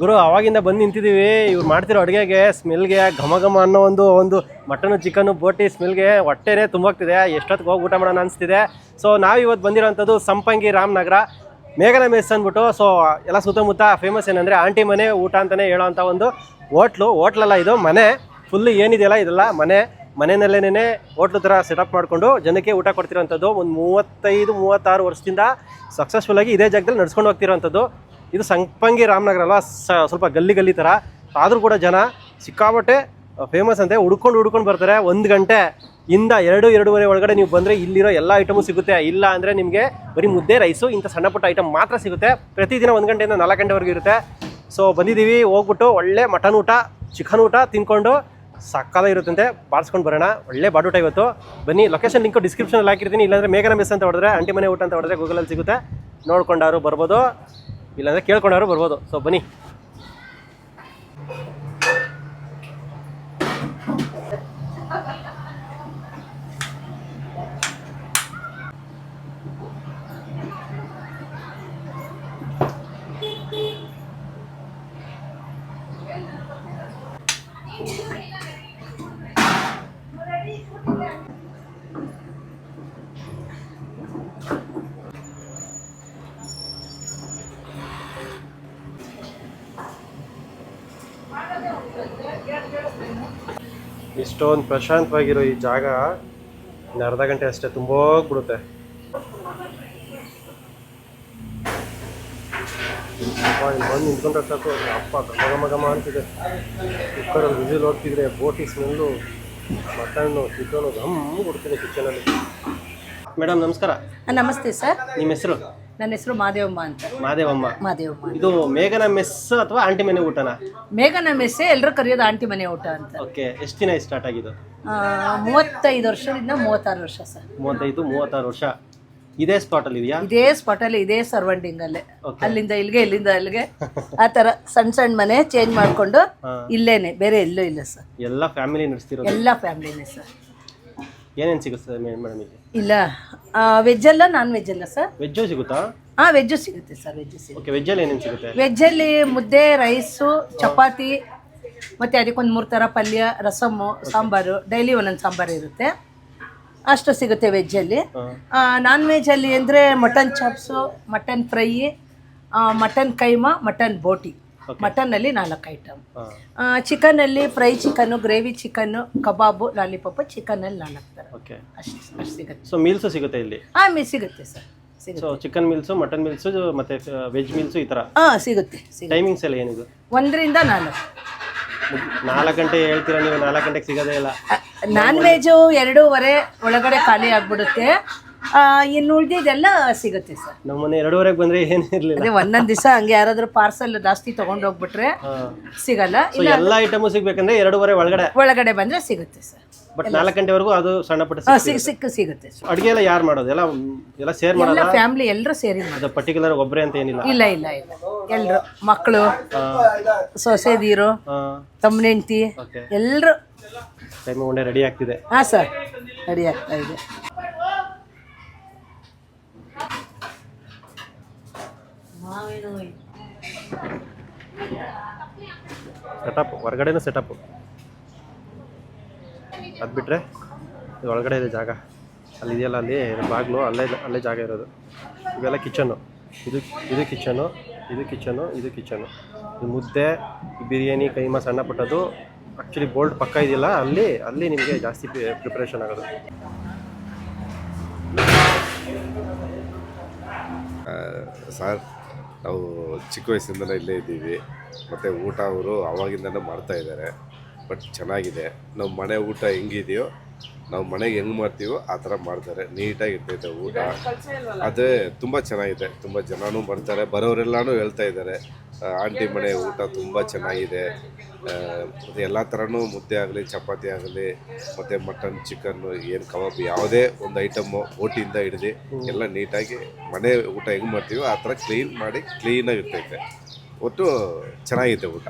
ಗುರು, ಅವಾಗಿಂದ ಬಂದು ನಿಂತಿದ್ದೀವಿ ಇವ್ರು ಮಾಡ್ತಿರೋ ಅಡುಗೆಗೆ ಸ್ಮೆಲ್ಗೆ, ಘಮ ಘಮ ಅನ್ನೋ ಒಂದು ಒಂದು ಮಟನು, ಚಿಕನು, ಬೋಟಿ ಸ್ಮೆಲ್ಗೆ ಹೊಟ್ಟೆನೇ ತುಂಬೋಗ್ತಿದೆ. ಎಷ್ಟೊತ್ತಿಗೆ ಹೋಗಿ ಊಟ ಮಾಡೋಣ ಅನಿಸ್ತಿದೆ. ಸೊ ನಾವು ಇವತ್ತು ಬಂದಿರೋಂಥದ್ದು ಸಂಪಂಗಿ ರಾಮನಗರ, ಮೇಘನ ಮೆಸ್ ಅಂದ್ಬಿಟ್ಟು. ಸೊ ಎಲ್ಲ ಸುತ್ತಮುತ್ತ ಫೇಮಸ್ ಏನಂದರೆ ಆಂಟಿ ಮನೆ ಊಟ ಅಂತಲೇ ಹೇಳೋವಂಥ ಒಂದು ಹೋಟ್ಲು. ಹೋಟ್ಲಲ್ಲ ಇದು ಮನೆ. ಫುಲ್ ಏನಿದೆಯಲ್ಲ ಇದೆಲ್ಲ? ಮನೆ ಮನೆಯಲ್ಲೇನೇ ಹೋಟ್ಲು ಥರ ಸೆಟಪ್ ಮಾಡಿಕೊಂಡು ಜನಕ್ಕೆ ಊಟ ಕೊಡ್ತಿರೋಂಥದ್ದು ಒಂದು ಮೂವತ್ತೈದು, ಮೂವತ್ತಾರು ವರ್ಷದಿಂದ ಸಕ್ಸಸ್ಫುಲ್ಲಾಗಿ ಇದೇ ಜಾಗದಲ್ಲಿ ನಡ್ಸ್ಕೊಂಡು ಹೋಗ್ತಿರೋಂಥದ್ದು. ಇದು ಸಂಪಂಗಿ ರಾಮನಗರ ಅಲ್ವಾ? ಸ್ವಲ್ಪ ಗಲ್ಲಿ ಗಲ್ಲಿ ಥರ. ಆದರೂ ಕೂಡ ಜನ ಸಿಕ್ಕಾಪಟ್ಟೆ ಫೇಮಸ್ ಅಂತೆ. ಹುಡ್ಕೊಂಡು ಹುಡ್ಕೊಂಡು ಬರ್ತಾರೆ. ಒಂದು ಗಂಟೆ ಇಂದ ಎರಡು, ಎರಡೂವರೆ ಒಳಗಡೆ ನೀವು ಬಂದರೆ ಇಲ್ಲಿರೋ ಎಲ್ಲ ಐಟಮು ಸಿಗುತ್ತೆ. ಇಲ್ಲ ಅಂದರೆ ನಿಮಗೆ ಬರೀ ಮುದ್ದೆ ರೈಸು ಇಂಥ ಸಣ್ಣ ಪುಟ್ಟ ಐಟಮ್ ಮಾತ್ರ ಸಿಗುತ್ತೆ. ಪ್ರತಿದಿನ ಒಂದು ಗಂಟೆಯಿಂದ ನಾಲ್ಕು ಗಂಟೆವರೆಗೂ ಇರುತ್ತೆ. ಸೊ ಬಂದಿದ್ದೀವಿ, ಹೋಗ್ಬಿಟ್ಟು ಒಳ್ಳೆ ಮಟನ್ ಊಟ ಚಿಕನ್ ಊಟ ತಿನ್ಕೊಂಡು ಸಕ್ಕಲ ಇರುತ್ತಂತೆ. ಬಾರಿಸ್ಕೊಂಡು ಬರೋಣ. ಒಳ್ಳೆ ಬಾಡೂಟ ಇವತ್ತು. ಬನ್ನಿ ಲೊಕೇಶನ್ ಲಿಂಕ್ ಡಿಸ್ಕ್ರಿಪ್ಷನಲ್ಲಿ ಹಾಕಿರ್ತೀನಿ. ಇಲ್ಲಾಂದರೆ ಮೇಘನ ಮಿಸ್ ಅಂತ ಹೊಡೆದ್ರೆ ಅಂಟಿ ಮನೆ ಊಟ ಅಂತ ಹೊಡೆದ್ರೆ ಗೂಗಲಲ್ಲಿ ಸಿಗುತ್ತೆ. ನೋಡ್ಕೊಂಡಾರು ಬರ್ಬೋದು. ಇಲ್ಲಾಂದರೆ ಕೇಳ್ಕೊಂಡಾರು ಬರ್ಬೋದು. ಸೊ ಬನ್ನಿ. ಇಷ್ಟೊಂದು ಪ್ರಶಾಂತವಾಗಿರೋ ಈ ಜಾಗ ಇನ್ನು ಅರ್ಧ ಗಂಟೆ ಅಷ್ಟೇ ತುಂಬೋಗ್ಬಿಡುತ್ತೆ. ಇಲ್ಲಿ ಬಂದು ನಿಂತ್ಕೊಂಡ್ರೆ ಸಾಕು. ಅಪ್ಪ ಗಮ ಘಮ ಘಮ ಅಂತಿದೆ. ಕುಕ್ಕರಲ್ಲಿ ವಿಸಿಲ್ ಹೋಗ್ತಿದ್ರೆ ಬೋಟಿ ಸ್ಮೆಲ್ಲು ಮಟನ್ನು ಚಿಕನು ಘಮ್ ಕೊಡ್ತಿದೆ ಕಿಚನಲ್ಲಿ ಮೇಡಮ್ ನಮಸ್ಕಾರ. ನಮಸ್ತೆ ಸರ್. ನಿಮ್ಮ ಹೆಸರು? ನನ್ನ ಹೆಸರು ಮಾದೇವಮ್ಮ ಅಂತ. ಮಾದೇವಮ್ಮ. ಮಾದೇವಮ್ಮ ಇದು ಮೇಘನ ಮೆಸ್ ಅಥವಾ ಆಂಟಿ ಮನೆ ಊಟನಾ? ಮೇಘನ ಮೆಸ್ಸೆ ಎಲ್ಲರೂ ಕರೆಯೋದು ಆಂಟಿ ಮನೆ ಊಟ ಅಂತ. ಓಕೆ ಎಷ್ಟು ದಿನ ಸ್ಟಾರ್ಟ್ ಆಗಿದ್ದು? ಆ, ಮೂವತ್ತೈದು ವರ್ಷದಿಂದ ಮೂವತ್ತಾರು ವರ್ಷ ಸರ್. ಮೂವತ್ತೈದು ಮೂವತ್ತಾರು ವರ್ಷ. ಇದೇ ಸ್ಪಾಟಲ್ಲಿ ಇದೆಯಾ? ಇದೇ ಸ್ಪಾಟಲ್ಲಿ ಇದೇ ಸರ್ವಂಡಿಂಗ್ ಅಲ್ಲೇ. Okay. ಅಲ್ಲಿಂದ ಇಲ್ಲಿಗೆ ಇಲ್ಲಿಂದ ಅಲ್ಲಿಗೆ. ಆ ತರ ಸಣ್ಣ ಸಣ್ಣ ಮನೆ ಚೇಂಜ್ ಮಾಡ್ಕೊಂಡು ಹಾ. ಇಲ್ಲೇನೆ ಬೇರೆ ಎಲ್ಲೂ ಇಲ್ಲ ಸರ್. ಎಲ್ಲ ಫ್ಯಾಮಿಲಿ ನಡೆಸ್ತಿರೋದು? ಎಲ್ಲ ಫ್ಯಾಮಿಲಿನೇ ಸರ್. ಏನೇನು ಸಿಗುತ್ತೆ ಮೇಡಮ್ ಇಲ್ಲಿ? ಇಲ್ಲ ವೆಜ್ ಅಲ್ಲ ನಾನ್ ವೆಜ್ ಅಲ್ಲ ಸರ್ ವೆಜ್ಜು ಸಿಗುತ್ತಾ? ಹಾಂ ವೆಜ್ಜು ಸಿಗುತ್ತೆ ಸರ್ ವೆಜ್ ಸಿಗುತ್ತೆ. ವೆಜ್ ವೆಜ್ಜಲ್ಲಿ ಏನೇನು ಸಿಗುತ್ತೆ? ವೆಜ್ಜಲ್ಲಿ ಮುದ್ದೆ ರೈಸು ಚಪಾತಿ ಮತ್ತು ಅದಕ್ಕೊಂದು ಮೂರು ಥರ ಪಲ್ಯ ರಸಮ್ಮು ಸಾಂಬಾರು ಡೈಲಿ ಒಂದೊಂದು ಸಾಂಬಾರು ಇರುತ್ತೆ. ಅಷ್ಟು ಸಿಗುತ್ತೆ ವೆಜ್ಜಲ್ಲಿ ಅಲ್ಲಿ. ನಾನ್ ವೆಜ್ಜಲ್ಲಿ ಅಂದರೆ mutton chops mutton fry mutton keema mutton boti ಮಟನ್ನಲ್ಲಿ ನಾಲ್ಕು item. ಚಿಕನಲ್ಲಿ fry chicken gravy chicken kebab lollipop ಚಿಕನಲ್ಲಿ ನಾಲ್ಕು ಥರ. ಓಕೆ ಅಷ್ಟು ಅಷ್ಟು ಸಿಗುತ್ತೆ. ಸೊ ಮೀಲ್ಸು ಸಿಗುತ್ತೆ ಇಲ್ಲಿ? ಹಾಂ ಮೀ ಸಿಗುತ್ತೆ sir. So chicken meals mutton meals ಮತ್ತೆ ವೆಜ್ ಮೀಲ್ಸ್ ಈ ಥರ? ಹಾಂ ಸಿಗುತ್ತೆ ಟೈಮಿಂಗ್ಸ್ ಎಲ್ಲ ಏನಿದು? ಒಂದರಿಂದ ನಾಲ್ಕು. ನಾಲ್ಕು ಗಂಟೆ ಹೇಳ್ತೀರಾ ನೀವು? ನಾಲ್ಕು ಗಂಟೆಗೆ ಸಿಗೋದೇ ಇಲ್ಲ. ನಾನ್ ವೆಜು ಎರಡೂವರೆ ಒಳಗಡೆ ಖಾಲಿ ಆಗ್ಬಿಡುತ್ತೆ. ಇನ್ನು ಉಳ್ದಿದೆಲ್ಲ ಸಿಗುತ್ತೆ ಸರ್. ನಮ್ಮ ಮನೆ ಎರಡೂವರೆಗೆ ಬಂದ್ರೆ ಏನು ಇರಲಿಲ್ಲ. ಅದೇ ಒಂದೊಂದು ದಿವಸ ಹಂಗೆ ಯಾರಾದ್ರೂ ಪಾರ್ಸಲ್ ಜಾಸ್ತಿ ತಗೊಂಡು ಹೋಗ್ಬಿಟ್ರೆ ಸಿಗಲ್ಲ. ಸೊ ಎಲ್ಲ ಐಟಮ್ ಸಿಗ್ಬೇಕಂದ್ರೆ ಎರಡೂವರೆ ಒಳಗಡೆ. ಒಳಗಡೆ ಬಂದ್ರೆ ಸಿಗುತ್ತೆ ಸರ್. ಬಟ್ ನಾಲ್ಕು ಗಂಟೆವರೆಗೂ ಅದು ಸಣ್ಣ ಪುಟ್ಟ ಆ, ಸಿಕ್ ಸಿಕ್ಕ ಸಿಗುತ್ತೆ ಸರ್. ಅಡುಗೆ ಎಲ್ಲ ಯಾರು ಮಾಡೋದು? ಎಲ್ಲ ಎಲ್ಲ ಸೇರ್ ಎಲ್ಲ ಮಾಡೋದು? ಫ್ಯಾಮಿಲಿ ಎಲ್ಲರೂ ಸೇರಿ ಮಾಡಿ ಅದು ಪರ್ಟಿಕ್ಯುಲರ್ ಒಬ್ಬರೇ ಅಂತ ಏನಿಲ್ಲ. ಇಲ್ಲ ಇಲ್ಲ ಇಲ್ಲ. ಎಲ್ಲರೂ ಮಕ್ಕಳು ಸೊಸೆದೀರು ಹಾಂ. ತಮ್ಮನ ಹೆಂಡ್ತಿ ಓಕೆ ಎಲ್ಲರೂ ಟೈಮ್ ಉಂಡೆ ರೆಡಿ ಆಗ್ತಿದೆ. ಹಾಂ ಸರ್. ರೆಡಿ ಆಗ್ತಾ ಇದೆ. ಸೆಟಪ್ ಹೊರಗಡೆನೂ ಸೆಟಪ್ ಅದು ಬಿಟ್ಟರೆ ಇದು ಒಳಗಡೆ ಇದೆ ಜಾಗ. ಅಲ್ಲಿ ಇದೆಯಲ್ಲ, ಅಲ್ಲಿ ಬಾಗಿಲು, ಅಲ್ಲೇ ಅಲ್ಲೇ ಜಾಗ ಇರೋದು. ಇವೆಲ್ಲ ಕಿಚನ್ನು ಇದು ಇದು ಕಿಚನು ಇದು ಕಿಚನು ಇದು ಕಿಚನು ಇದು ಮುದ್ದೆ, ಬಿರಿಯಾನಿ, ಕೈಮಾ ಸಣ್ಣ ಪುಟ್ಟದು ಆ್ಯಕ್ಚುಲಿ ಬೋಲ್ಡ್ ಪಕ್ಕ ಇದೆಯಲ್ಲ, ಅಲ್ಲಿ ಅಲ್ಲಿ ನಿಮಗೆ ಜಾಸ್ತಿ ಪ್ರಿಪ್ರೇಷನ್ ಆಗೋದು. ಸರ್ ನಾವು ಚಿಕ್ಕ ವಯಸ್ಸಿಂದಲೇ ಇಲ್ಲೇ ಇದ್ದೀವಿ. ಮತ್ತು ಊಟ ಅವರು ಮಾಡ್ತಾ ಇದ್ದಾರೆ. ಬಟ್ ಚೆನ್ನಾಗಿದೆ. ನಮ್ಮ ಮನೆ ಊಟ ಹೆಂಗಿದೆಯೋ ನಾವು ಮನೆಗೆ ಹೆಂಗೆ ಮಾಡ್ತೀವೋ ಆ ಥರ ಮಾಡ್ತಾರೆ. ನೀಟಾಗಿ ಇರ್ತೈತೆ ಊಟ. ಅದೇ ತುಂಬ ಚೆನ್ನಾಗಿದೆ. ತುಂಬ ಜನನೂ ಬರ್ತಾರೆ. ಬರೋರೆಲ್ಲನೂ ಹೇಳ್ತಾ ಇದ್ದಾರೆ. ಆಂಟಿ ಮನೆ ಊಟ ತುಂಬ ಚೆನ್ನಾಗಿದೆ. ಮತ್ತು ಎಲ್ಲ ಥರನೂ ಮುದ್ದೆ ಆಗಲಿ ಚಪಾತಿ ಆಗಲಿ ಮತ್ತು ಮಟನ್ ಚಿಕನ್ನು ಏನು ಕಬಾಬ್ ಯಾವುದೇ ಒಂದು ಐಟಮ್ಮು ಓಟಿಯಿಂದ ಹಿಡಿದು ಎಲ್ಲ ನೀಟಾಗಿ ಮನೆ ಊಟ ಹೆಂಗೆ ಮಾಡ್ತೀವೋ ಆ ಥರ ಕ್ಲೀನ್ ಮಾಡಿ ಕ್ಲೀನಾಗಿ ಇರ್ತೈತೆ. ಒಟ್ಟು ಚೆನ್ನಾಗಿದೆ ಊಟ.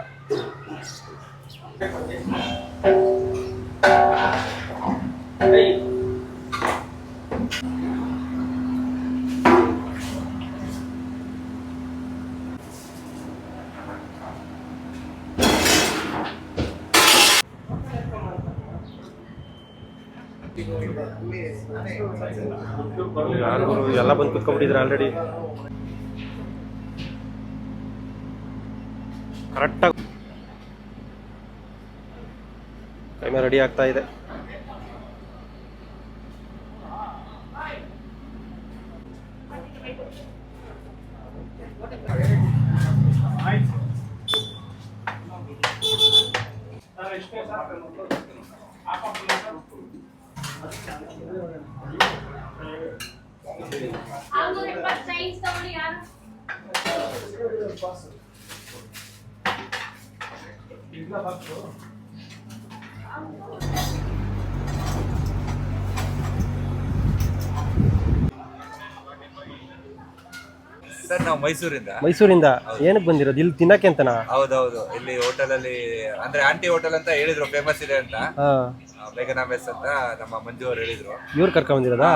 ಎಲ್ಲ ಬಂದು ಕುತ್ಕೊಂಡ್ಬಿಟ್ಟಿದ್ರೆ ಆಲ್ರೆಡಿ ಕರೆಕ್ಟಾಗಿ ಕೈಮೆ ರೆಡಿ ಆಗ್ತಾ ಇದೆ. ಆಲ್ಮೋಸ್ಟ್ ಇಪ್ಪತ್ತು ಸೈನ್ಸ್ ತಗೊಳ್ಳಿ ಯಾರು ಸರ್ ನಾವು ಮೈಸೂರಿಂದ. ಮೈಸೂರಿಂದ? ಏನಕ್ಕೆ ಬಂದಿರೋದು? ಇಲ್ಲಿ ತಿನ್ನಕ್ಕೆ ಅಂತನಾ? ಹೌದೌದು. ಇಲ್ಲಿ ಹೋಟೆಲ್ ಅಲ್ಲಿ ಅಂದ್ರೆ ಆಂಟಿ ಹೋಟೆಲ್ ಅಂತ ಹೇಳಿದ್ರು ಫೇಮಸ್ ಇದೆ ಅಂತ. ಹಾಂ. ಬೇಗನಾ ಮೆಸ್ ಅಂತ ನಮ್ಮ ಮಂಜು ಅವ್ರು ಹೇಳಿದ್ರು. ಇವ್ರು ಕರ್ಕೊಂಬಂದಿರೋದಾ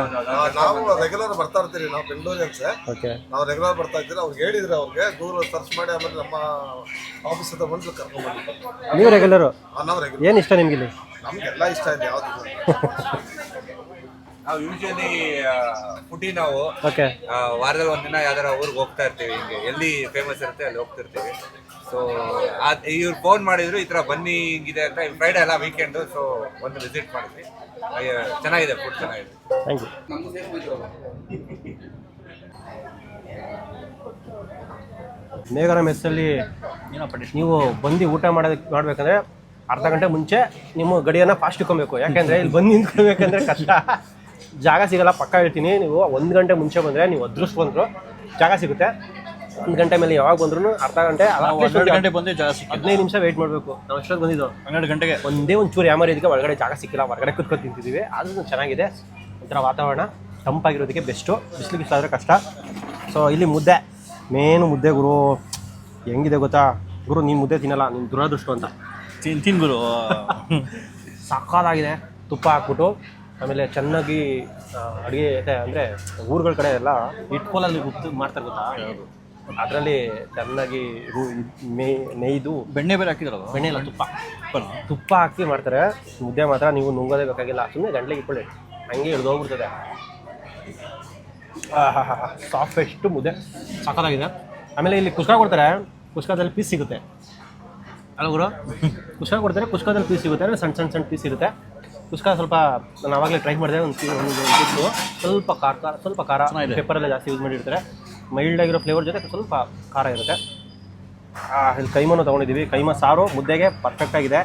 ನಾವು ರೆಗ್ಯುಲರ್ ಬರ್ತಾ ಇರ್ತೀವಿ ನಾವು ಬೆಂಗಳೂರಿಯನ್ಸ್ ಓಕೆ. ನಾವು ರೆಗ್ಯುಲರ್ ಬರ್ತಾ ಇದ್ದೀವಿ ಅವ್ರಿಗೆ ಹೇಳಿದ್ರೆ ಅವ್ರಿಗೆ ಗೂಗಲ್ ಸರ್ಚ್ ಮಾಡಿ ಆಮೇಲೆ ನಮ್ಮ ಆಫೀಸ್ ಹತ್ರ ಬಂದು ಕರ್ಕೊಂಡ್ ಬಂದಿದ್ದು ನೀವು ರೆಗ್ಯುಲರು ನಾವು ರೆಗ್ಯುಲರ್ ಏನು ಇಷ್ಟ ನಿಮ್ಗೆ ಇಲ್ಲಿ ನಮ್ಗೆಲ್ಲ ಇಷ್ಟ ಇದೆ ಯಾವ್ದು. ನಾವು ಯೂಶಲಿ ಫುಡಿ ನಾವು ಓಕೆ ವಾರದಲ್ಲಿ ಒಂದಿನ ಯಾವ್ದಾರ ಊರಿಗೆ ಹೋಗ್ತಾ ಇರ್ತೀವಿ. ಹಿಂಗೆ ಎಲ್ಲಿ ಫೇಮಸ್ ಇರುತ್ತೆ ಅಲ್ಲಿ ಹೋಗ್ತಿರ್ತೀವಿ. ಸೊ ಇವ್ರು ಫೋನ್ ಮಾಡಿದ್ರು ಈ ತರ ಬನ್ನಿ ಹಿಂಗಿದೆ ಅಂತ. ಫ್ರೈಡೆ ಅಲ್ಲ ವೀಕೆಂಡ್ ಸೊ ಒಂದು ವಿಸಿಟ್ ಮಾಡಿದ್ವಿ. ಅಯ್ಯ, ಚೆನ್ನಾಗಿದೆ ಫುಡ್ ಚೆನ್ನಾಗಿದೆ. ಥ್ಯಾಂಕ್ ಯು ಮೇಘನ ಮೆಸ್ಸಲ್ಲಿ ನೀವು ಬಂದು ಊಟ ಮಾಡೋದಕ್ಕೆ ಮಾಡ್ಬೇಕಂದ್ರೆ ಅರ್ಧ ಗಂಟೆ ಮುಂಚೆ ನಿಮ್ಮ ಗಡಿಯನ್ನು ಫಾಸ್ಟ್ ಇಟ್ಕೊಬೇಕು. ಯಾಕೆಂದ್ರೆ ಇಲ್ಲಿ ಬಂದು ನಿಂತ್ಕೊಳ್ಬೇಕಂದ್ರೆ ಕಷ್ಟ. ಜಾಗ ಸಿಗಲ್ಲ ಪಕ್ಕ ಹೇಳ್ತೀನಿ. ನೀವು ಒಂದು ಗಂಟೆ ಮುಂಚೆ ಬಂದರೆ ನೀವು ಅದೃಷ್ಟ ಬಂದರು ಜಾಗ ಸಿಗುತ್ತೆ. ಒಂದು ಗಂಟೆ ಮೇಲೆ ಯಾವಾಗ ಬಂದ್ರು ಅರ್ಧ ಗಂಟೆ ಗಂಟೆ ಬಂದು ಜಾಗ ಸಿಕ್ಕ ಹದಿನೈದು ನಿಮಿಷ ವೇಟ್ ಮಾಡಬೇಕು. ನಾವು ಎಷ್ಟೊತ್ತು ಬಂದಿದ್ದು? ಹನ್ನೆರಡು ಗಂಟೆಗೆ. ಒಂದೇ ಒಂದು ಚೂರು ಯಾಮಾರಿ ಇದಕ್ಕೆ ಒಳಗಡೆ ಜಾಗ ಸಿಕ್ಕಿಲ್ಲ ಹೊರಗಡೆ ಕುತ್ಕೊಂಡು ತಿಂತಿದ್ದೀವಿ ಆದ್ರೂ ಚೆನ್ನಾಗಿದೆ. ಒಂಥರ ವಾತಾವರಣ ತಂಪಾಗಿರೋದಕ್ಕೆ ಬೆಸ್ಟು ಬಿಸಿಲು ಬಿಸಿಲಾದರೆ ಕಷ್ಟ. ಸೊ ಇಲ್ಲಿ ಮುದ್ದೆ. ಮೇನು ಮುದ್ದೆ ಗುರು. ಹೆಂಗಿದೆ ಗೊತ್ತಾ? ಗುರು ನೀನು ಮುದ್ದೆ ತಿನ್ನಲ್ಲ ನೀನು ದುರಾದೃಷ್ಟು ಅಂತ. ತಿನ್ ತಿನ್ ಗುರು. ಸಕ್ಕತ್ತಾಗಿದೆ ತುಪ್ಪ ಹಾಕ್ಬಿಟ್ಟು ಆಮೇಲೆ ಚೆನ್ನಾಗಿ ಅಡುಗೆ ಅಂದರೆ ಊರುಗಳ ಕಡೆ ಎಲ್ಲ ಇಟ್ಕೋಲಲ್ಲಿ ರುಬ್ದು ಮಾಡ್ತಾರೆ ಗೊತ್ತಾ? ಅದರಲ್ಲಿ ಚೆನ್ನಾಗಿ ರು ಮೇ ನೇಯ್ದು ಬೆಣ್ಣೆ ಬೇರೆ ಹಾಕಿದ್ರಲ್ಲ? ಬೆಣ್ಣೆ ಇಲ್ಲ ತುಪ್ಪ. ತುಪ್ಪ ಹಾಕಿ ಮಾಡ್ತಾರೆ. ಮುದ್ದೆ ಮಾತ್ರ ನೀವು ನುಂಗೋದೇ ಬೇಕಾಗಿಲ್ಲ. ಸುಮ್ಮನೆ ಗಂಟ್ಲಿಗೆ ಇಟ್ಕೊಳ್ಳಿ. ಹಂಗೆ ಹಿಡ್ದೋಗ್ಬಿಡ್ತದೆ ಸಾಫ್ಟೆಸ್ಟ್ ಮುದ್ದೆ. ಸಕ್ಕತ್ತಾಗಿದೆ ಆಮೇಲೆ ಇಲ್ಲಿ ಕುಷ್ಕ ಕೊಡ್ತಾರೆ. ಕುಷ್ಕದಲ್ಲಿ ಪೀಸ್ ಸಿಗುತ್ತೆ. ಅಲ್ಲ ಗುರು? ಕುಷ್ಕ ಕೊಡ್ತಾರೆ ಕುಷ್ಕದಲ್ಲಿ ಪೀಸ್ ಸಿಗುತ್ತೆ. ಅಂದರೆ ಸಣ್ಣ ಸಣ್ಣ ಸಣ್ಣ ಪೀಸ್ ಇರುತ್ತೆ. ಕುಸ್ಕ ಸ್ವಲ್ಪ ನಾನು ಆವಾಗಲೇ ಟ್ರೈ ಮಾಡಿದೆ ಒಂದು ಒಂದು ಸ್ವಲ್ಪ ಖಾರ ಖಾರ ಸ್ವಲ್ಪ ಖಾರ. ಪೆಪ್ಪರೆಲ್ಲ ಜಾಸ್ತಿ ಯೂಸ್ ಮಾಡಿರ್ತಾರೆ. ಮೈಲ್ಡ್ ಆಗಿರೋ ಫ್ಲೇವರ್ ಜೊತೆ ಸ್ವಲ್ಪ ಖಾರ ಇರುತ್ತೆ. ಇಲ್ಲಿ ಕೈಮನು ತೊಗೊಂಡಿದ್ದೀವಿ. ಕೈಮ ಸಾರು ಮುದ್ದೆಗೆ ಪರ್ಫೆಕ್ಟ್ ಆಗಿದೆ.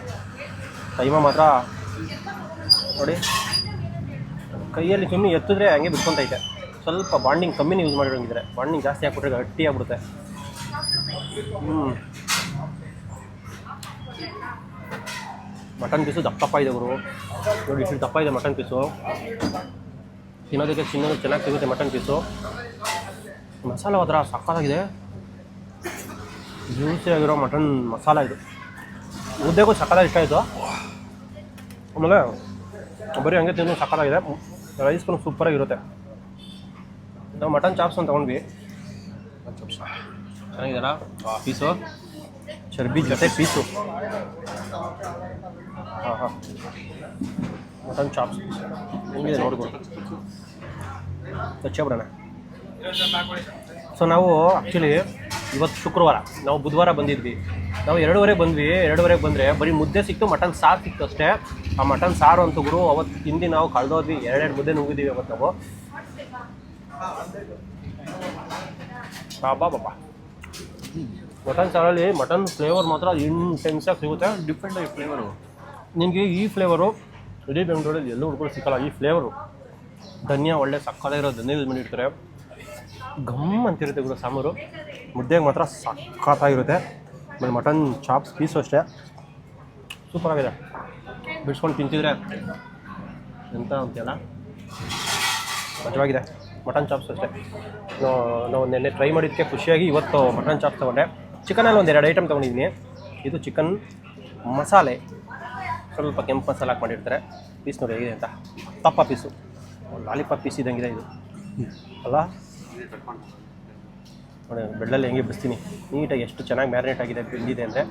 ಕೈಮ ಮಾತ್ರ ನೋಡಿ. ಕೈಯಲ್ಲಿ ಸುಮ್ಮನೆ ಎತ್ತಿದ್ರೆ ಹಂಗೆ ಬಿಟ್ಕೊತೈತೆ. ಸ್ವಲ್ಪ ಬಾಂಡಿಂಗ್ ಕಮ್ಮಿನೇ ಯೂಸ್ ಮಾಡಿರೋಂಗಿದ್ರೆ. ಬಾಂಡಿಂಗ್ ಜಾಸ್ತಿ ಹಾಕ್ಬಿಟ್ರೆ ಗಟ್ಟಿ ಆಗ್ಬಿಡುತ್ತೆ. ಹ್ಞೂ ಮಟನ್ ಪೀಸು ದಪ್ಪಪ್ಪ ಇದೆ ಗುರು. ನೋಡಿ, ಇಷ್ಟು ದಪ್ಪ ಇದೆ ಮಟನ್ ಪೀಸು. ತಿನ್ನೋದಕ್ಕೆ ಚಿನ್ನೋದು ಚೆನ್ನಾಗಿ ಸಿಗುತ್ತೆ ಮಟನ್ ಪೀಸು. ಮಸಾಲ ಮಾತ್ರ ಸಕ್ಕತ್ತಾಗಿದೆ. ಜ್ಯೂಸಿ ಆಗಿರೋ ಮಟನ್ ಮಸಾಲ ಇದು. ಮುದ್ದೆಗೂ ಸಕ್ಕತ್ತಾಗಿ ಇಷ್ಟ ಆಯಿತು. ಆಮೇಲೆ ಬರೀ ಹಂಗೆ ತಿನ್ನೋದು ಸಕ್ಕತ್ತಾಗಿದೆ. ರೈಸ್ಗೂ ಸೂಪರಾಗಿರುತ್ತೆ ನಾವು ಮಟನ್ ಚಾಪ್ಸ್ ಅಂತ ತೊಗೊಂಡ್ವಿ. ಚೆನ್ನಾಗಿದೆಯಲ್ಲ ಪೀಸು. ಚರ್ಬಿ ಜೊತೆ ಪೀಸು. ಹಾಂ ಹಾಂ. Mutton chops. ಹೆಂಗಿದೆ ನೋಡ್ಬೋದು ಬಿಡೋಣ ಸೊ ನಾವು ಆ್ಯಕ್ಚುಲಿ ಇವತ್ತು ಶುಕ್ರವಾರ, ನಾವು ಬುಧವಾರ ಬಂದಿದ್ವಿ. ನಾವು ಎರಡೂವರೆಗೆ ಬಂದ್ವಿ, ಎರಡೂವರೆಗೆ ಬಂದರೆ ಬರೀ ಮುದ್ದೆ ಸಿಕ್ತು, ಮಟನ್ ಸಾರು ಸಿಕ್ತು ಅಷ್ಟೇ. ಆ ಮಟನ್ ಸಾರು ಅಂತ ಗುರು, ಅವತ್ತು ತಿಂದು ನಾವು ಕಳೆದೋದ್ವಿ, ಎರಡೆರಡು ಮುದ್ದೆ ನುಗ್ಗಿದ್ದೀವಿ ಅವತ್ತು ನಾವು. ಬಾಬಾ ಬಾಬಾ. ಮಟನ್ ಸಾರಲ್ಲಿ ಮಟನ್ ಫ್ಲೇವರ್ ಮಾತ್ರ ಇಂಟೆನ್ಸಾಗಿ ಸಿಗುತ್ತೆ. ಡಿಫ್ರೆಂಟ್ ಆಗಿ ಫ್ಲೇವರು ನಿಮಗೆ ಈ ಫ್ಲೇವರು ಇಡೀ ಬೆಂಗಳೂರಲ್ಲಿ ಎಲ್ಲೂ ಹುಡ್ಕೊಂಡು ಸಿಕ್ಕಲ್ಲ ಈ ಫ್ಲೇವರು ಧನಿಯಾ ಒಳ್ಳೆ ಸಕ್ಕತ್ತಾಗಿರೋ ಧನ್ಯ ಯೂಸ್ ಮಾಡಿರ್ತಾರೆ ಗಮ್ ಅಂತಿರುತ್ತೆ ಗುರು ಸಾಂಬಾರು. ಮುದ್ದೆಗೆ ಮಾತ್ರ ಸಕ್ಕತ್ತಾಗಿರುತ್ತೆ. ಆಮೇಲೆ ಮಟನ್ ಚಾಪ್ಸ್ ಪೀಸು ಅಷ್ಟೇ. ಸೂಪರಾಗಿದೆ ಬಿಡಿಸ್ಕೊಂಡು ತಿಂತಿದ್ರೆ ಎಂತ ಅಂತೆಲ್ಲ ಮಜವಾಗಿದೆ. ಮಟನ್ ಚಾಪ್ಸ್ ಅಷ್ಟೇ. ನಾವು ನಿನ್ನೆ ಟ್ರೈ ಮಾಡಿದ್ದಕ್ಕೆ ಖುಷಿಯಾಗಿ ಇವತ್ತು ಮಟನ್ ಚಾಪ್ಸ್ ತೊಗೊಂಡೆ. ಚಿಕನಲ್ಲಿ ಒಂದು ಎರಡು ಐಟಮ್ ತೊಗೊಂಡಿದ್ದೀನಿ. ಇದು ಚಿಕನ್ ಮಸಾಲೆ. ಸ್ವಲ್ಪ ಕೆಂಪು ಮಸಾಲೆ ಹಾಕಿ ಮಾಡಿರ್ತಾರೆ ಪೀಸ್ ನೋಡಿ ಹೇಗಿದೆ ಅಂತ. ತಪ್ಪ ಪೀಸು. ಲಾಲಿಪಾಪ್ ಪೀಸ್ ಇದ್ದಂಗಿದೆ ಇದು. ಅಲ್ಲ? ನೋಡಿ, ಬೆಳ್ಳಲ್ಲಿ ಹೆಂಗೆ ಬಿಡಿಸ್ತೀನಿ. ನೀಟಾಗಿ ಎಷ್ಟು ಚೆನ್ನಾಗಿ ಮ್ಯಾರಿನೇಟ್ ಆಗಿದೆ, ಬೆಂದಿದೆ ಅಂದರೆ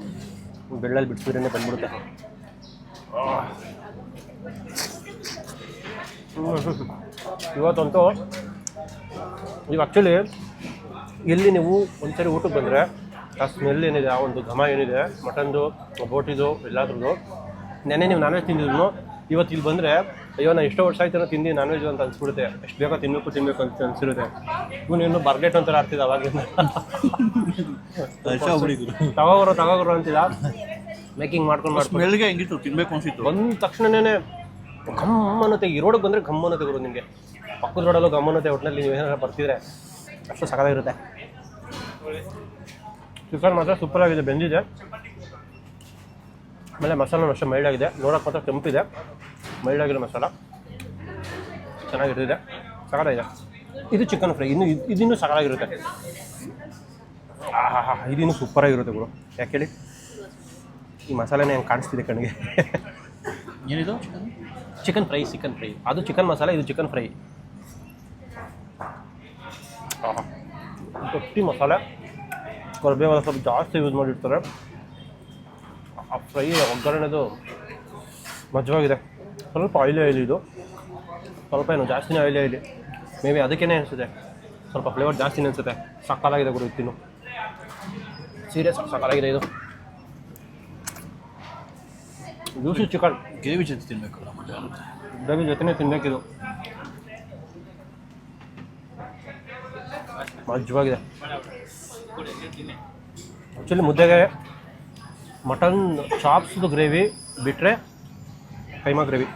ಬೆಳ್ಳಲ್ಲಿ ಬಿಡಿಸಿದ್ರೇ ಬಂದ್ಬಿಡುತ್ತೆ. ಇವತ್ತಂತೂ, ನೀವು ಆ್ಯಕ್ಚುಲಿ ಇಲ್ಲಿ ನೀವು ಒಂದ್ಸರಿ ಊಟಕ್ಕೆ ಬಂದರೆ ಆ ಸ್ಮೆಲ್ ಏನಿದೆ ಆ ಒಂದು ಘಮ ಏನಿದೆ ಮಟನ್ದು ಬೋಟಿದು ಎಲ್ಲಾದ್ರದ್ದು ನೆನ್ನೆ ನೀವು ನಾನ್ ವೆಜ್ ತಿಂದಿದ್ರು ಇವತ್ತು ಇಲ್ಲಿ ಬಂದರೆ ಅಯ್ಯೋ ನಾನು ಎಷ್ಟೋ ವರ್ಷ ಆಯ್ತು ತಿಂದು ನಾನ್ ವೆಜ್ ಅಂತ ಅನ್ಸ್ಬಿಡುತ್ತೆ. ಎಷ್ಟು ಬೇಗ ತಿನ್ನಬೇಕು ತಿನ್ನಬೇಕು ಅಂತ ಅನ್ಸಿರುತ್ತೆ. ಇವನು ಇನ್ನು ಬರ್ಗೆಟ್ ಅಂತಾರೆ ಆಡ್ತಿದ್ದ ಅವಾಗಿಂದ ತಗೋರು ತಗೋರು ಅಂತಿಲ್ಲ ಮೇಕಿಂಗ್ ಮಾಡ್ಕೊಂಡು ಮಾಡ್ಕೊಂಡು. ಹೆಂಗಿತ್ತು ತಿನ್ಬೇಕು ಅನ್ಸಿತ್ತು. ಬಂದ ತಕ್ಷಣನೇ ಗಮ್ಮನತೆ ಈ ರೋಡಿಗೆ ಬಂದರೆ ಅನ್ನತ್ತೆ ಗುರು ನಿಮಗೆ. ಪಕ್ಕದ ರೋಡಲ್ಲೂ ಗಮ್ಮನತೆ ಒಟ್ಟಿನಲ್ಲಿ ನೀವು ಏನಾರು ಬರ್ತಿದ್ರೆ ಅಷ್ಟು ಸಖತ್ತಾಗಿರುತ್ತೆ. ಚಿಕನ್ ಮಾತ್ರ ಸೂಪರ್ ಆಗಿದೆ ಬೆಂದಿದೆ. ಆಮೇಲೆ ಮಸಾಲ ಅಷ್ಟೇ ಮೈಲ್ಡ್ ಆಗಿದೆ. ನೋಡೋಕೆ ಮಾತ್ರ ಕೆಂಪಿದೆ. ಮೈಲ್ಡ್ ಆಗಿರೋ ಮಸಾಲ. ಚೆನ್ನಾಗಿರ್ತಿದೆ. ಇದೆ. ಇದು ಚಿಕನ್ ಫ್ರೈ ಇನ್ನು ಇದಿನ್ನು ಸಖತ್ತಾಗಿರುತ್ತೆ ಆಹಾ ಇದಿನ್ನೂ ಸೂಪರಾಗಿರುತ್ತೆ ಗುರು. ಯಾಕೆ ಹೇಳಿ? ಈ ಮಸಾಲೆನೇ ಹೆಂಗೆ ಕಾಣಿಸ್ತಿದೆ ಕಣ್ಣಿಗೆ ಏನಿದು? ಚಿಕನ್ ಫ್ರೈ ಚಿಕನ್ ಫ್ರೈ ಅದು ಚಿಕನ್ ಮಸಾಲೆ ಇದು ಚಿಕನ್ ಫ್ರೈ ಆಹಾ. ಗಟ್ಟಿ ಮಸಾಲೆ. ಕರಿಬೇವೆಲ್ಲ ಸ್ವಲ್ಪ ಜಾಸ್ತಿ ಯೂಸ್ ಮಾಡಿರ್ತಾರೆ. ಆ ಫ್ರೈ ಒಗ್ಗರಣೆದು ಮಜವಾಗಿದೆ. ಸ್ವಲ್ಪ ಆಯಿಲಿ ಆಯಿಲಿ ಇದು. ಸ್ವಲ್ಪ ಏನು ಜಾಸ್ತಿನೇ ಆಯಿಲಿ ಆಯಿಲಿ ಮೇ ಬಿ ಅದಕ್ಕೇ ಅನಿಸುತ್ತೆ. ಸ್ವಲ್ಪ ಫ್ಲೇವರ್ ಜಾಸ್ತಿನೇ ಅನಿಸುತ್ತೆ. ಸಕ್ಕಲಾಗಿದೆ ಗುರು ತಿನ್ನು. ಸೀರಿಯಸ್ ಸಕ್ಕಲಾಗಿದೆ ಇದು. ಜ್ಯೂಸಿ ಚಿಕನ್ ಗ್ರೇವಿ ಜೊತೆ ಆಗುತ್ತೆ. ಗ್ರೇವಿ ಜೊತೆನೇ ತಿನ್ನಬೇಕಿದು ಮಜ್ವಾಗಿದೆ. ಆ್ಯಕ್ಚುಲಿ ಮುದ್ದೆಗೆ ಮಟನ್ ಚಾಪ್ಸ್ದು ಗ್ರೇವಿ ಬಿಟ್ಟರೆ ಕೈಮಾ ಗ್ರೇವಿ.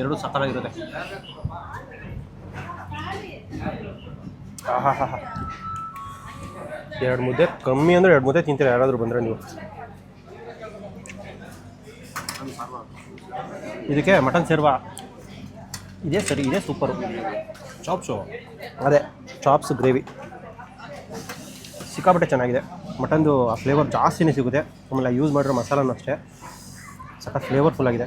ಎರಡೂ ಸಕ್ಕತ್ತಾಗಿರುತ್ತೆ. ಆಹಾ ಹಾ ಹಾ ಎರಡು ಮುದ್ದೆ ಕಮ್ಮಿ ಅಂದರೆ ಎರಡು ಮುದ್ದೆ ತಿಂತೀರ? ಯಾರಾದರೂ ಬಂದರೆ ನೀವು. ಇದಕ್ಕೆ ಮಟನ್ ಸೇರ್ವಾ? ಇದೇ ಸರಿ, ಇದೇ ಸೂಪರು. ಚಾಪ್ಸು. ಅದೇ, ಚಾಪ್ಸ್ ಗ್ರೇವಿ. ಸಿಕ್ಕಾಪಟ್ಟೆ ಚೆನ್ನಾಗಿದೆ. ಮಟನ್ದು ಆ ಫ್ಲೇವರ್ ಜಾಸ್ತಿನೇ ಸಿಗುತ್ತೆ. ಆಮೇಲೆ ಯೂಸ್ ಮಾಡಿರೋ ಮಸಾಲನೂ ಅಷ್ಟೇ. ಸಖತ್ ಫ್ಲೇವರ್ಫುಲ್ ಆಗಿದೆ.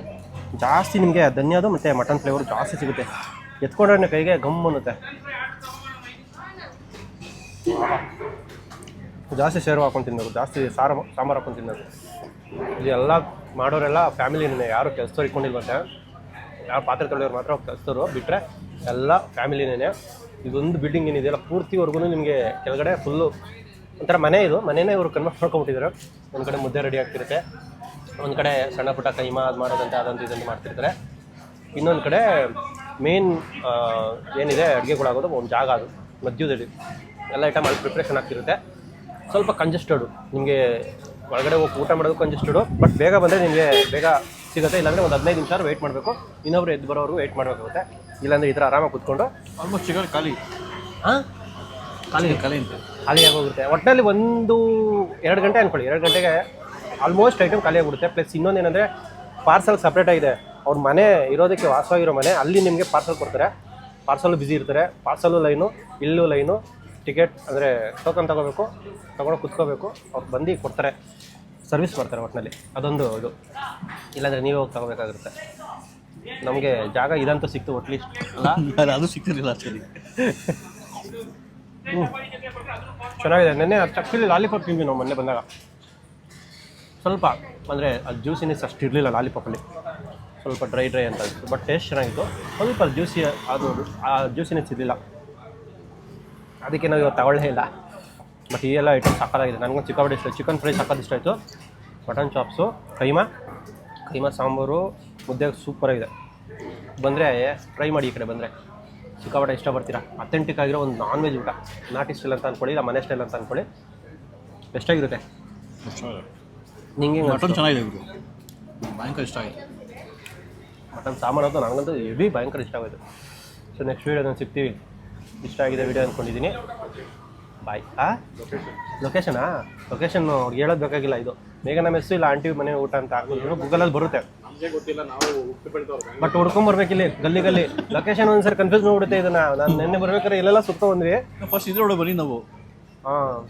ಜಾಸ್ತಿ ನಿಮಗೆ ಧನ್ಯದು ಮತ್ತು ಮಟನ್ ಫ್ಲೇವರ್ ಜಾಸ್ತಿ ಸಿಗುತ್ತೆ. ಎತ್ಕೊಂಡ್ರೆ ಕೈಗೆ ಗಮ್ ಅನ್ನುತ್ತೆ. ಜಾಸ್ತಿ ಸೇರು ಹಾಕೊಂಡು ತಿನ್ನೋರು ಜಾಸ್ತಿ ಸಾರು ಸಾಂಬಾರು ಹಾಕೊಂಡು ತಿನ್ನಬೇಕು ಇದೆಲ್ಲ ಮಾಡೋರೆಲ್ಲ ಫ್ಯಾಮಿಲಿನೇ ಯಾರು ಕೆಲಸದವ್ರು ಇಟ್ಕೊಂಡಿಲ್ವಂತೆ. ಯಾರು ಪಾತ್ರೆ ತೊಳೆಯೋರು ಮಾತ್ರ ಕೆಲಸದವರು ಬಿಟ್ಟರೆ ಎಲ್ಲ ಫ್ಯಾಮಿಲಿನೇ ಇದೊಂದು ಬಿಲ್ಡಿಂಗ್ ಏನಿದೆಯಲ್ಲ ಪೂರ್ತಿವರೆಗೂ ನಿಮಗೆ ಕೆಳಗಡೆ ಫುಲ್ಲು ಒಂಥರ ಮನೆ ಇದು. ಮನೆನೇ ಇವರು ಕನ್ವರ್ಟ್ ಮಾಡ್ಕೊಂಬಿಟ್ಟಿದ್ದಾರೆ ಒಂದು ಕಡೆ ಮುದ್ದೆ ರೆಡಿ ಆಗ್ತಿರುತ್ತೆ. ಒಂದು ಕಡೆ ಸಣ್ಣ ಪುಟ್ಟ ಕೈಮಾ ಅದು ಮಾಡೋದಂತೆ ಅದಂತ ಇದನ್ನು ಮಾಡ್ತಿರ್ತಾರೆ. ಇನ್ನೊಂದು ಕಡೆ ಮೇನ್ ಏನಿದೆ ಅಡುಗೆಗಳಾಗೋದು ಒಂದು ಜಾಗ ಅದು ಮಧ್ಯದಲ್ಲಿ. ಎಲ್ಲ ಐಟಮ್ ಅಲ್ಲಿ ಪ್ರಿಪ್ರೇಷನ್ ಆಗ್ತಿರುತ್ತೆ. ಸ್ವಲ್ಪ ಕಂಜೆಸ್ಟೆಡು ನಿಮಗೆ ಒಳಗಡೆ ಹೋಗಿ ಊಟ ಮಾಡೋದು ಕಂಜೆಸ್ಟೆಡು ಬಟ್ ಬೇಗ ಬಂದರೆ ನಿಮಗೆ ಬೇಗ ಸಿಗುತ್ತೆ. ಇಲ್ಲಾಂದರೆ ಒಂದು ಹದಿನೈದು ನಿಮಿಷ ವೆಯ್ಟ್ ಮಾಡಬೇಕು. ಇನ್ನೊಬ್ರು ಎದ್ದು ಬರೋವರೆಗೂ ವೆಯ್ಟ್ ಮಾಡಬೇಕಾಗುತ್ತೆ. ಇಲ್ಲಾಂದರೆ ಈ ಥರ ಆರಾಮಾಗಿ ಕೂತ್ಕೊಂಡು ಆಲ್ಮೋಸ್ಟ್ ಸಿಗೋದು ಖಾಲಿ. ಹಾಂ ಖಾಲಿ ಖಾಲಿ ಅಂತ. ಖಾಲಿ ಹೋಗುತ್ತೆ ಒಟ್ಟಿನಲ್ಲಿ ಒಂದು ಎರಡು ಗಂಟೆ ಅನ್ಕೊಳ್ಳಿ. ಎರಡು ಗಂಟೆಗೆ ಆಲ್ಮೋಸ್ಟ್ ಐಟಮ್ ಖಾಲಿಯಾಗಿಬಿಡುತ್ತೆ. ಪ್ಲಸ್ ಇನ್ನೊಂದೇನೆಂದರೆ ಪಾರ್ಸಲ್ ಸಪ್ರೇಟ್ ಆಗಿದೆ. ಅವ್ರ ಮನೆ ಇರೋದಕ್ಕೆ ವಾಸವಾಗಿರೋ ಮನೆ ಅಲ್ಲಿ ನಿಮಗೆ ಪಾರ್ಸಲ್ ಕೊಡ್ತಾರೆ. ಪಾರ್ಸಲ್ ಬ್ಯುಸಿ ಇರ್ತಾರೆ. ಪಾರ್ಸಲು ಲೈನು ಇಲ್ಲೂ ಲೈನು ಟಿಕೆಟ್ ಅಂದರೆ ಟೋಕನ್ ತೊಗೋಬೇಕು ತೊಗೊಂಡು ಕುತ್ಕೋಬೇಕು. ಅವ್ರು ಬಂದು ಕೊಡ್ತಾರೆ. ಸರ್ವಿಸ್ ಮಾಡ್ತಾರೆ ಒಟ್ಟಿನಲ್ಲಿ ಅದೊಂದು ಇದು. ಇಲ್ಲಾಂದರೆ ನೀವೇ ಹೋಗಿ ತಗೋಬೇಕಾಗಿರುತ್ತೆ ನಮಗೆ ಜಾಗ ಇದಂತೂ ಸಿಕ್ತು ಒಟ್ಲೀಸ್ಟ್ ಅಲ್ಲ? ಅದು ಸಿಕ್ತಿರಲಿಲ್ಲ ಸಿಗ್ತಿರ್ಲಿಲ್ಲ ಆಕ್ಚುಲಿ ಚೆನ್ನಾಗಿದೆ. ನೆನ್ನೆ ಆ್ಯಕ್ಚುಲಿ ಲಾಲಿಪಾಪ್ ತಿಂದ್ವಿ ನಾವು ಮೊನ್ನೆ ಬಂದಾಗ. ಸ್ವಲ್ಪ, ಅಂದರೆ ಅದು ಜ್ಯೂಸಿನೆಸ್ ಅಷ್ಟು ಇರಲಿಲ್ಲ ಲಾಲಿಪಾಪಲ್ಲಿ. ಸ್ವಲ್ಪ ಡ್ರೈ ಡ್ರೈ ಅಂತ ಇತ್ತು ಬಟ್ ಟೇಸ್ಟ್ ಚೆನ್ನಾಗಿತ್ತು. ಸ್ವಲ್ಪ ಜ್ಯೂಸಿ ಅದು, ಆ ಜ್ಯೂಸಿನೆಸ್ ಇರಲಿಲ್ಲ. ಅದಕ್ಕೆ ನಾವು ಇವತ್ತು ತಗೊಳ್ಳೇ ಇಲ್ಲ. ಬಟ್ ಈ ಎಲ್ಲ ಐಟಮ್ ಸಾಕಾಗಿದೆ. ನನಗೊಂದು ಚಿಕ್ಕಬಡಿ ಇಷ್ಟ. ಚಿಕನ್ ಫ್ರೈ ಸಾಕಾದ ಇಷ್ಟ ಆಯಿತು. Mutton chops, keema. Keema sambar, ಮುದ್ದೆ ಸೂಪರಾಗಿದೆ. ಬಂದರೆ ಟ್ರೈ ಮಾಡಿ ಈ ಕಡೆ ಬಂದರೆ. ಸಿಕ್ಕಾಪಟ್ಟೆ ಇಷ್ಟಪಡ್ತೀರಾ? ಅಥೆಂಟಿಕ್ ಆಗಿರೋ ಒಂದು ನಾನ್ ವೆಜ್ ಊಟ. ನಾಟಿ ಸ್ಟೈಲ್ ಅಂತ ಅಂದ್ಕೊಳ್ಳಿ ಇಲ್ಲ ಮನೆ ಸ್ಟೈಲ್ ಅಂತ ಅಂದ್ಕೊಳ್ಳಿ ಎಷ್ಟಾಗಿರುತ್ತೆ? ನಿಂಗೆ ಮಟನ್ ಚೆನ್ನಾಗಿದೆ ಗುರು ಭಯಂಕರ ಇಷ್ಟ ಆಗಿದೆ. ಮಟನ್ ಸಾಂಬಾರು ಅಂತ ನನಗಂತೂ ಹೆವಿ ಭಯಂಕರ ಇಷ್ಟ ಆಗೋದು ಸೊ ನೆಕ್ಸ್ಟ್ ವೀಡಿಯೋದಲ್ಲಿ ಸಿಗ್ತೀವಿ. ಇಷ್ಟ ಆಗಿದೆ ವೀಡಿಯೋ ಅಂದ್ಕೊಂಡಿದ್ದೀನಿ ಬಾಯ್ ಆ? ಲೊಕೇಶನಾ ಲೊಕೇಶನ್ ಅವ್ರಿಗೆ ಹೇಳೋದು ಬೇಕಾಗಿಲ್ಲ ಇದು. ಮೇಘನ ಮೆಸ್ಸು ಇಲ್ಲ ಆಂಟಿ ಮನೆ ಊಟ ಅಂತ. ಹಾಕಿದ್ರು ಗೂಗಲಲ್ಲಿ ಬರುತ್ತೆ. ಬಟ್ ಹುಡ್ಕೊಂಬರ್ಬೇಕಿಲ್ಲಿ ಗಲ್ಲಿ ಗಲ್ಲಿ. ಲೊಕೇಶನ್ ಒಂದ್ಸರಿ ಕನ್ಫ್ಯೂಸ್ ಮಾಡ್ಬಿಡುತ್ತೆ ಇದನ್ನ. ನಾನು ನಿನ್ನೆ ಬರ್ಬೇಕಾದ್ರೆ ಇಲ್ಲೆಲ್ಲ ಸುತ್ತ ಬಂದ್ವಿ. ಫಸ್ಟ್ ಇದ್ರೊಳಗೆ ಬನ್ನಿ ನಾವು. ಹಾಂ.